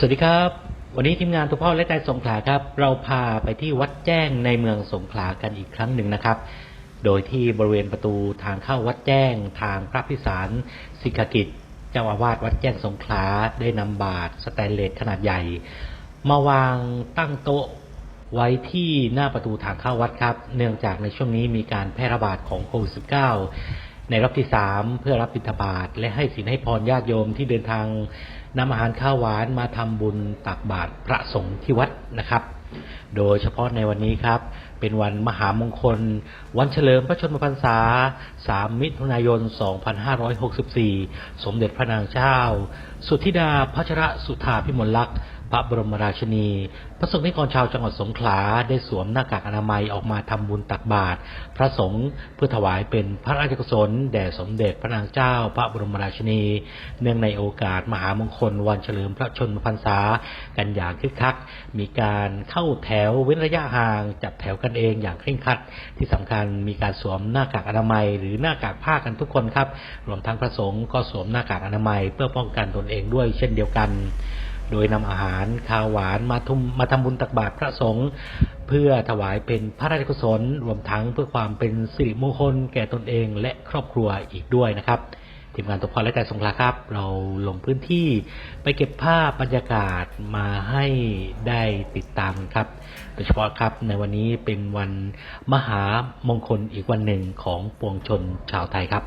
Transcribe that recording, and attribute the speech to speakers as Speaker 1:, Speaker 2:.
Speaker 1: สวัสดีครับ วันนี้ทีมงานทุกพ่อและใจสงขลาครับ เราพาไปที่วัดแจ้งในเมืองสงขลากันอีกครั้งหนึ่งนะครับ โดยที่บริเวณประตูทางเข้าวัดแจ้ง ทางพระพิสารสิกขกิจเจ้าอาวาสวัดแจ้งสงขลาได้นำบาตสแตนเลสขนาดใหญ่ มาวางตั้งโต๊ะไว้ที่หน้าประตูทางเข้าวัดครับ เนื่องจากในช่วงนี้มีการแพร่ระบาดของโควิด -19 ในรอบที่3เพื่อรับบิณฑบาตและให้สินให้พรญาติโยมที่เดินทางนำอาหารข้าวหวานมาทำบุญตักบาตรพระสงฆ์ที่วัดนะครับ โดยเฉพาะในวันนี้ครับ เป็นวันมหามงคล วันเฉลิมพระชนมพรรษา 3 มิถุนายน 2564 สมเด็จพระนางเจ้า สุทธิดาพัชรสุธาพิมลลักษณ์ พระบรมราชินี พระสงฆ์นิกรชาวจังหวัดสงขลาได้สวมหน้ากากอนามัยออกมาทำบุญตักบาตรพระสงฆ์เพื่อถวายเป็นพระราชกุศลแด่สมเด็จพระนางเจ้า พระบรมราชินี เนื่องในโอกาสมหามงคลวันเฉลิมพระชนมพรรษา กันอย่างคึกคัก มีการเข้าแถวเว้นระยะห่างจัดแถวกันเองอย่างเคร่งครัด ที่สำคัญมีการสวมหน้ากากอนามัย หรือหน้ากากผ้ากันทุกคนครับ รวมทั้งพระสงฆ์ก็สวมหน้ากากอนามัย เพื่อป้องกันตนเองด้วยเช่นเดียวกัน โดยนำอาหารข้าวหวานมาทุมมาทำบุญตักบาตรพระสงฆ์เพื่อถวายเป็นพระราชกุศลรวมทั้งเพื่อความเป็นสิริมงคลแก่ตนเองและครอบครัวอีกด้วยนะครับทีมงานตัวพรและใจสงขลาครับ เราลงพื้นที่ไปเก็บภาพบรรยากาศมาให้ได้ติดตามครับ โดยเฉพาะครับในวันนี้เป็นวันมหามงคลอีกวันหนึ่งของปวงชนชาวไทยครับ